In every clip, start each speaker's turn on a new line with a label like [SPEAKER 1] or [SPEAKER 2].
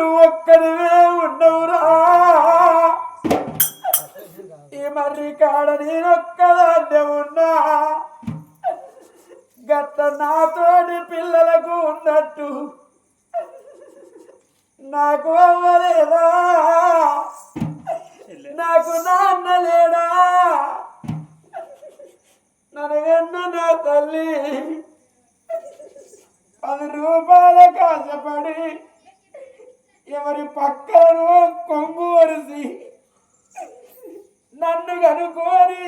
[SPEAKER 1] నువ్వు ఒక్కడివే ఉండవురా. ఈ మర్రి కాడ నేనొక్కదాన్నే ఉన్నా. గట్ట నాతోటి పిల్లలకు ఉన్నట్టు నాకు అవ్వలేదా? నాకు నాన్న లేడా? నన్ను నా తల్లి. పది రూపాయల కాసపడి ఎవరి పక్కను కొంగు వరిసి నన్ను కనుకోని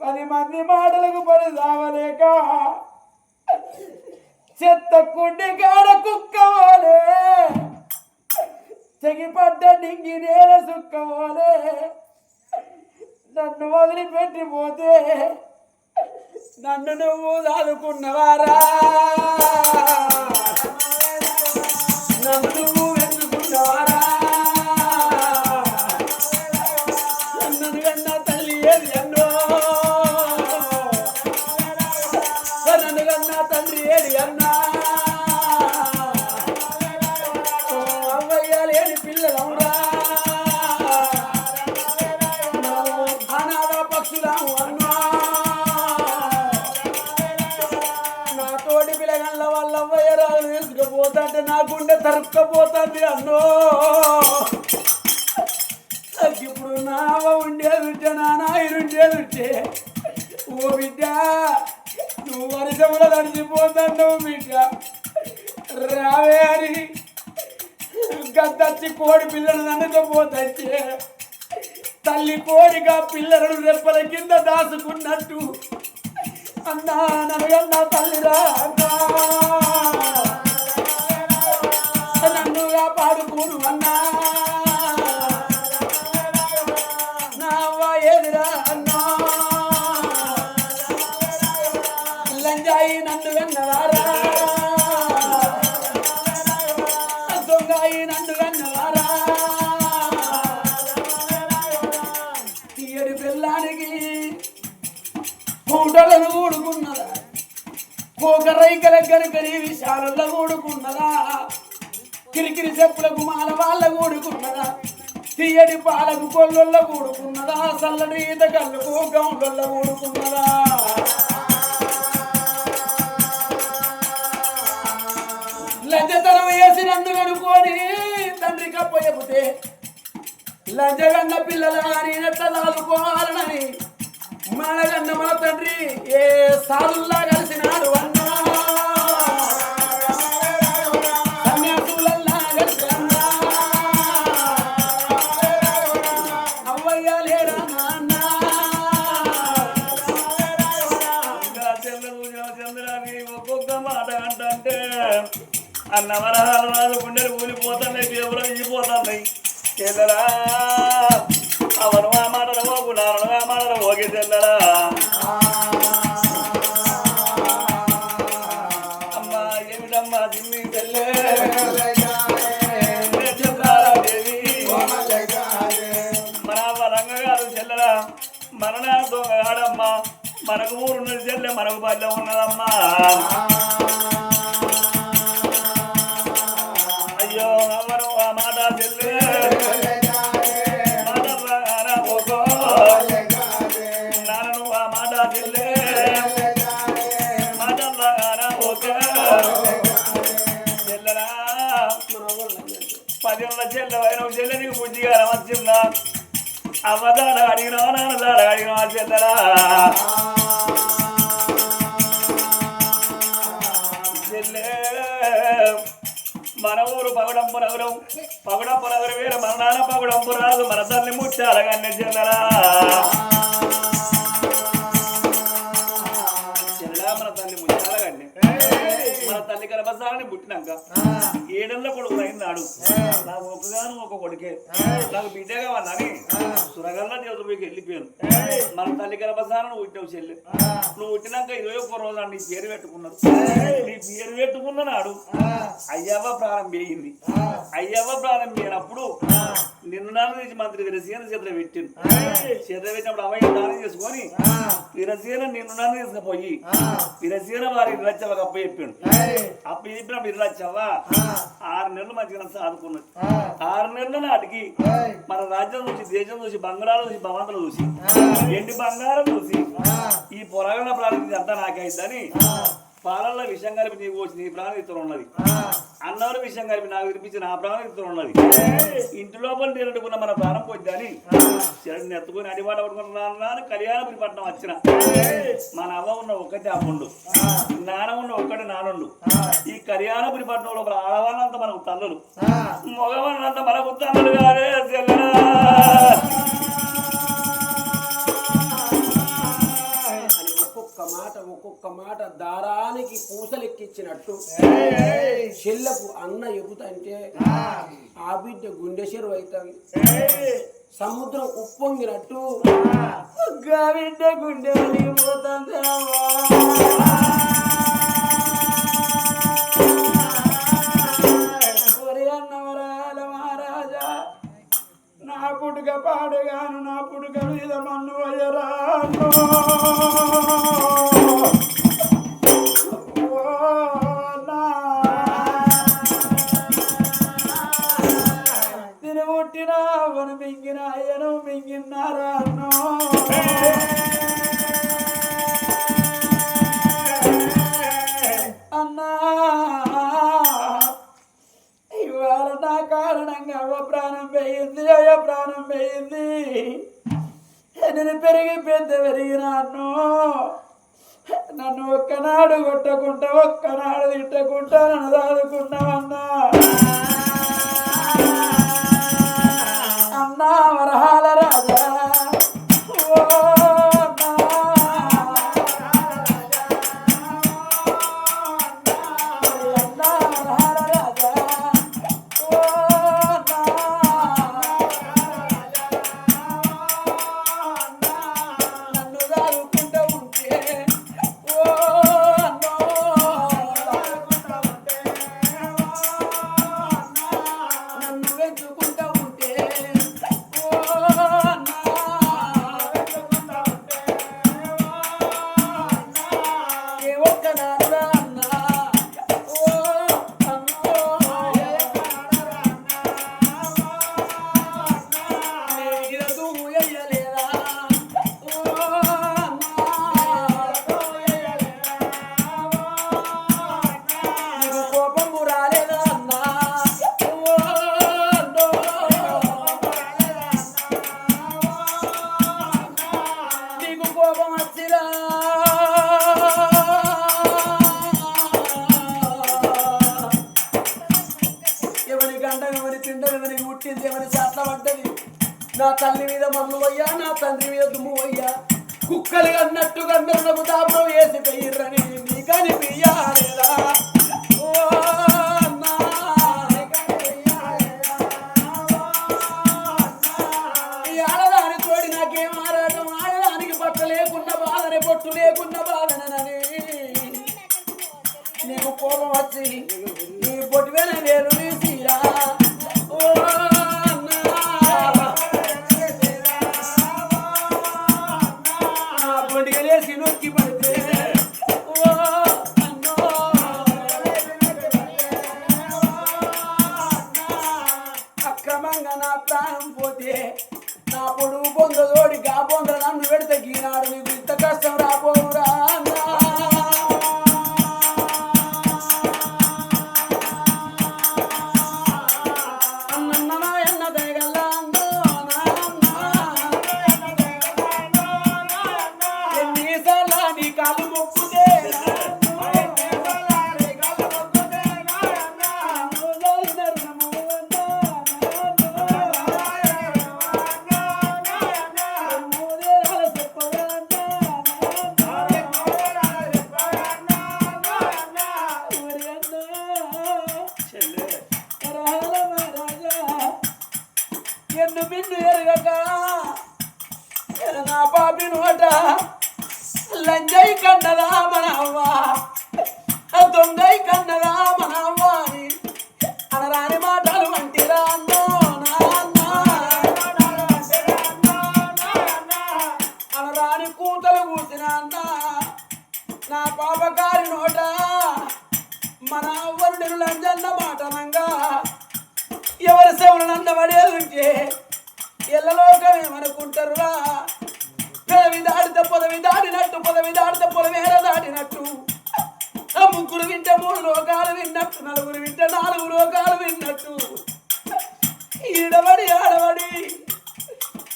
[SPEAKER 1] పది మంది మాటలకు పడి సావలేక చెత్త కుండి కాడ కుక్కవాలే చెగిపడ్డ నింగి నేల సుక్కవాలే నన్ను వదిలిపెట్టి పోతే నన్ను నువ్వు దాదుకున్నవారా? పోతుంది అన్నో. ఇప్పుడు నా ఉండేది ఉంటే ఉండేది ఉంటే ఓ బిడ్డ నువ్వు వర్షంలో తడిచిపోతావు బిడ్డ. రావే అని గద్దచ్చి కోడి పిల్లలు నన్నుకపోతే తల్లి కోడిగా పిల్లలను రెప్పల కింద దాచుకున్నట్టు. అన్నా నన్ను తల్లిరా అన్నా. తీయడి పిల్లానికి పూటలను కూడుకున్నదా కోకరైకల గనకరి విశాలలో కూడుకున్నదా కిరికిరి చెప్పులకు మాల వాళ్ళ కూడుకున్నదా తీయడి పాలకు కొల్లొల్ల కూడుకున్నదా చల్లడి ఈత కళ్ళకు గౌండొల్ల కూడుకున్నదా లంచతనం వేసి నన్ను కనుక్కొని తండ్రి కప్ప చెబితే లంచగన్న పిల్లల నేనెట్లా దాదుకోవాలనని మనగన్న మన తండ్రి ఏ సాధుల్లా కలిసినాడు అన్న అన్న
[SPEAKER 2] వరహాలు రాజు గుండెలు కూలిపోతున్నాయి దేవుడు ఇచ్చిపోతున్నాయి చెల్లరా అవను ఆ మాటలు పోకున్నాను ఆ మాటలు పోగి చెల్లరా అమ్మా ఏమిటమ్మా దిమ్మి చెల్లె చంద్రాదేవి దొంగ గారు ఆడమ్మా మనకు ఊరున్నది చెల్లె మనకు పల్లె ఉన్నదమ్మా. అవ్వదాడ అడిగినా నాన్నదాడ అడిగినా చెల్లరా? మన ఊరు పగడంపు నగరం పగడంపు నగరం వేరే మన నాన్న పగడంపు రాదు మన తల్లి ముచ్చాలగానే చెల్లెరా చెల్లెలా మన తల్లి ముచ్చాలగానే మన తల్లి గర్భసాలని పుట్టినాక. ఏడెళ్ళ కొడుకు అయినాడు నాకు ఒకగాను ఒక కొడుకే. నాకు బిడ్డ కావాలని సురగల్ల దేవత పోయి వెళ్ళిపోయాను. మన తల్లి గర్భసాలను పుట్టావు చెల్లి. నువ్వు పుట్టినాక ఇరవై ఒక్క రోజు నీ పేరు పెట్టుకున్నారు నీ పేరు పెట్టుకున్న నాడు అయ్యవ్వ పెరిగింది అయ్యవ్వ ప్రాణం పెరిగినప్పుడు నిన్ను నాన్న తీసి మంత్రి విరసీన చేతిలో పెట్టిండు. చేతిలో పెట్టినప్పుడు అవయ్య దానం చేసుకొని విరసీన నిన్ను నాన్న తీసుకుపోయి విరసీన వారి ఇరలచ్చవ అప్ప చెప్పిండు. అప్ప చెప్పినప్పుడు ఇరలచ్చవ్వా ఆరు నెలలు మంచిగా సాదుకున్నది ఆరు నెలల నాటికి మన రాజ్యం చూసి దేశం చూసి బంగాళాలు చూసి భవంతులు చూసి ఎండి బంగారం చూసి ఈ పొరగల ప్రాణం అంతా నాకైందని పాలల్లో విషయం కలిపి నీకు వచ్చి నీ ప్రాణం ఉన్నది అన్నవరు విషయం కలిపి నాకు వినిపించి నా ప్రాణం ఉన్నది. ఇంటి లోపల నేనుకున్న మన ప్రాణం పోద్దని చెడుని ఎత్తుకుని అడివాట పట్టుకుంటున్నాను కళ్యాణపురి పట్నం వచ్చిన. మన అవ్వ ఉన్న ఒక్కటే అమ్ముండు నాన్న ఉన్న ఒక్కటే నానుండు. ఈ కళ్యాణపురి పట్నం లోపల ఆడవాళ్ళంతా మనకు తల్లులు. మగవాళ్ళంతా మనకు తల్లులు కాదే
[SPEAKER 3] ఒక్కొక్క మాట దారానికి పూసలెక్కిచ్చినట్టు చెల్లకు అన్న ఎగుతంటే ఆ. బిడ్డ గుండె చెరువు అవుతుంది సముద్రం ఉప్పొంగినట్టు
[SPEAKER 1] బిడ్డ గుండె అన్నవరాల మహారాజా నా పుట్టుక పాడుగాను నా పుట్టుక మీద మన్ను అయ్యరాను ప్రాణం పోయింది అయ్య ప్రాణం పోయింది నేను పెరిగి పెద్ద పెరిగినాను నన్ను ఒక్కనాడు కొట్టకుండా ఒక్కనాడు తిట్టకుండా నన్ను దాదుకున్నావన్నా అన్నా వరహాలరా. నా తల్లి మీద మన్ను అయ్యా నా తండ్రి మీద దుమ్ము అయ్యా కుక్కలు అన్నట్టు గందరులకు తాపం వేసి పెయ్యరని నీకని పియ్యాలేదా ఎన్నిసార్లు నలుగురు వింటే నాలుగు రోగాలు విన్నట్టు. ఈడబడి ఆడబడి.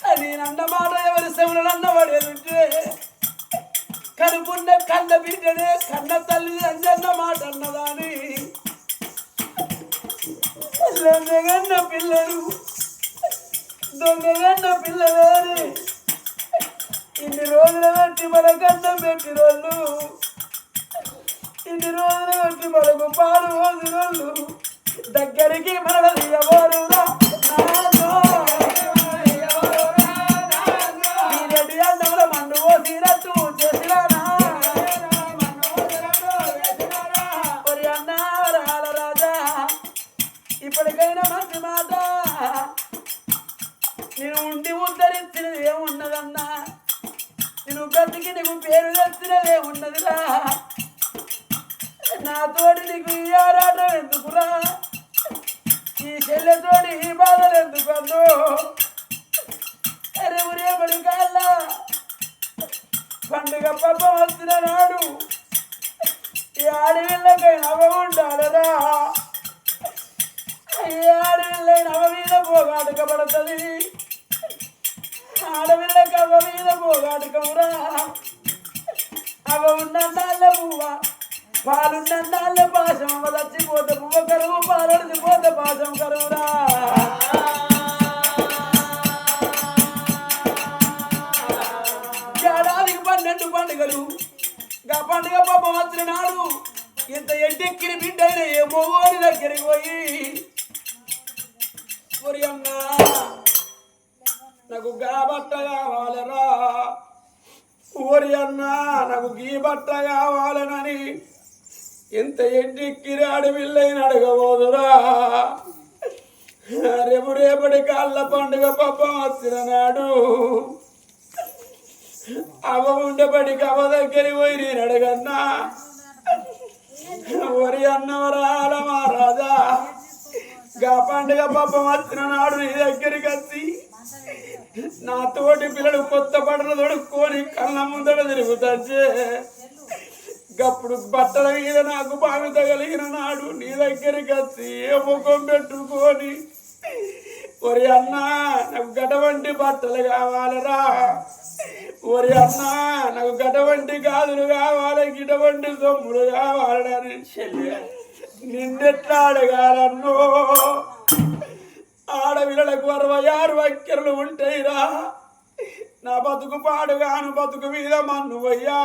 [SPEAKER 1] అది మాట ఎవరి శవులను అన్నబడేదుంటే కనుకున్న కన్న బిడ్డనే కన్న తల్లి అంజన్న మాట అన్నదాని. దొంగగన్న పిల్లలు. దొంగగన్న పిల్లగాని ఇన్ని రోజుల బట్టి మన కన్నం పెట్టిన వాళ్ళు ఇన్ని రోజులు వచ్చి మనకు పాలు పోసిన వాళ్ళు దగ్గరికి మన ఎవరు పండుగ పబ్బ నాడు ఈ ఆడవిళ్ళకై నవ ఉండాలరా. ఈ ఆడవిళ్ళై నవ మీద పోగాడుకబడుతుంది ఆడవిళ్ళకి అవ్వ మీద పోగాడుకమురా అవ ఉన్నందాళ్ళ పువ్వ పాలున్నందాళ్ళ పాశం అవ చచ్చిపోతే పువ్వ కరువు పాలడిచిపోతే పాశం కరువురా. పండుగ పాప వచ్చిన నాడు ఇంత ఎంటెక్కిన బిడ్డైన ఏ మొగోడి దగ్గరికి పోయి ఒరి అన్నా నాకు గా బట్ట కావాలరా? ఊరి అన్నా నాకు గీ బట్ట కావాలనని ఎంత ఎంటెక్కిరి అడవిల్లైన అడగబోదురా? రేపు రేపటి కాళ్ళ పండుగ పాపం వచ్చిన నాడు అవ ఉండబడికి అవ దగ్గర పోయి అడగన్నా. ఒరి అన్నవరాల మహారాజా గా పండుగ పాపం వచ్చిన నాడు నీ దగ్గరికి వచ్చి నా తోటి పిల్లలు కొత్త బట్టలు తొడుక్కొని కళ్ళ ముందర తిరుగుతాచే గప్పుడు బట్టల మీద నాకు బాగా తగలిగిన నాడు నీ దగ్గరికి వచ్చి ఏ ముఖం పెట్టుకొని ఒరి అన్నా నాకు గటవంటి బట్టలు కావాలరా. ఒరి అన్నా నాకు గటవంటి గాజులు కావాలి గిటవంటి సొమ్ములు కావాలని నిన్నెట్లా అడగాలన్నో? ఆడవిలకు అరవై ఆరు వక్కెరలు ఉంటాయిరా. నా బతుకు పాడుగాను బతుకు మీద మన్ను అయ్యా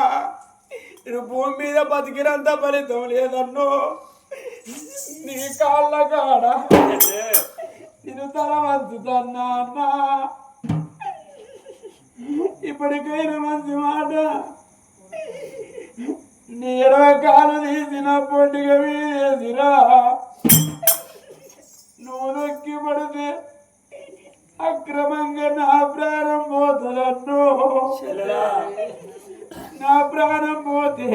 [SPEAKER 1] నేను భూమి మీద బతికినంత ఫలితం లేదన్నో? నీ కాళ్ళ కాడ నేను తల వంచుతన్నా అన్నా ఇప్పటికైనా మంచి మాట. నీ ఇరవై కాలు తీసిన పొండిగ వేసిరా నువ్వు నొక్కి పడితే అక్రమంగా నా ప్రాణం పోతుందన్నో నా ప్రాణం పోతే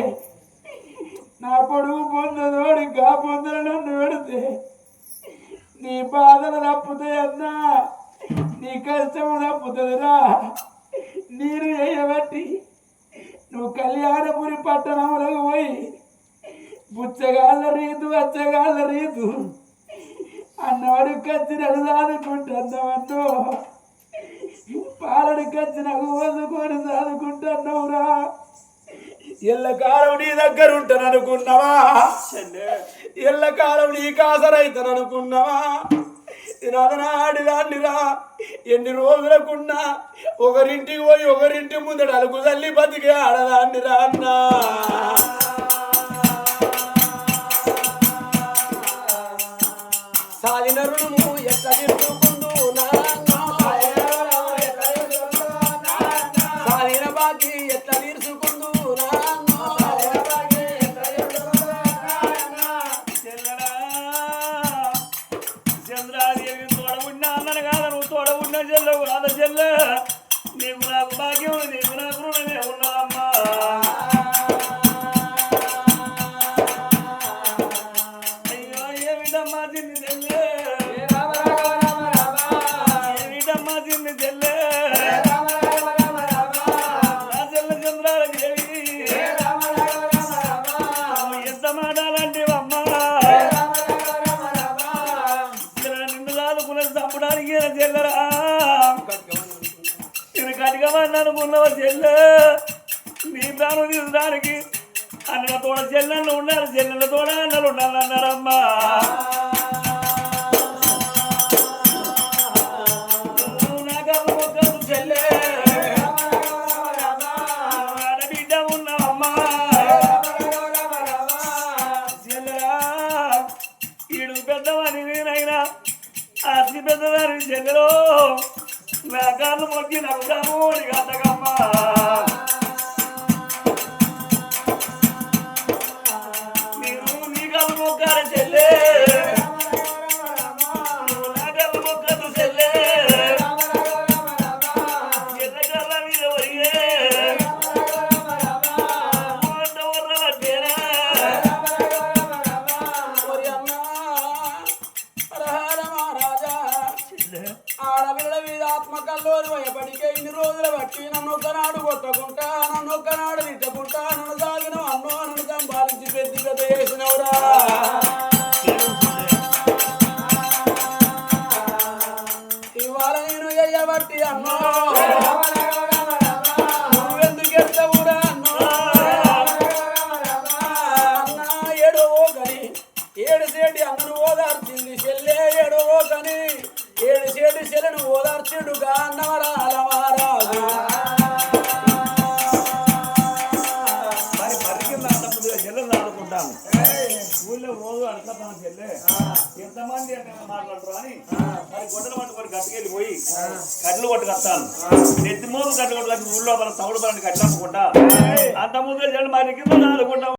[SPEAKER 1] నా పొడుగు పొందదోడి గా పొందలు నన్ను పెడితే నీ బాధలు తప్పుతాయన్నా నీ కష్టం తప్పుతుందిరా. నీరు వేయబట్టి నువ్వు కళ్యాణపురి పట్టణంలోకి పోయి బుచ్చగాళ్ళ రీతు అచ్చగాళ్ళ రీతు. అన్నవాడు కచ్చి చదువుకుంటున్నావన్నో పాలడు కచ్చి నాకు వదుకొని చదువుకుంటున్నావురా ఎల్లకాలం నీ దగ్గర ఉంటాను అనుకున్నావా ఎల్లకాలం నీ కాసరైతాను అనుకున్నావా నేను ఎన్ని రోజులకున్నా ఒకరింటికి పోయి ఒకరింటి ముందట అలుగు తల్లి బతికే ఆడదాన్నిరా అన్నా. సాధినరుణము ఎట్లా
[SPEAKER 2] చెల్లెల తోడాలు నల్లన్నారమ్మా పెద్దవారి చెల్లెలో నా కాళ్ళు మొక్కి నాకు రాము నీకు అంతగా కొట్టాను నెత్తి మూడు గంటలు కొట్టాలి ఊళ్ళో మన తవుడు పని కట్టాకుండా అంత ముందు మరి నాలుగు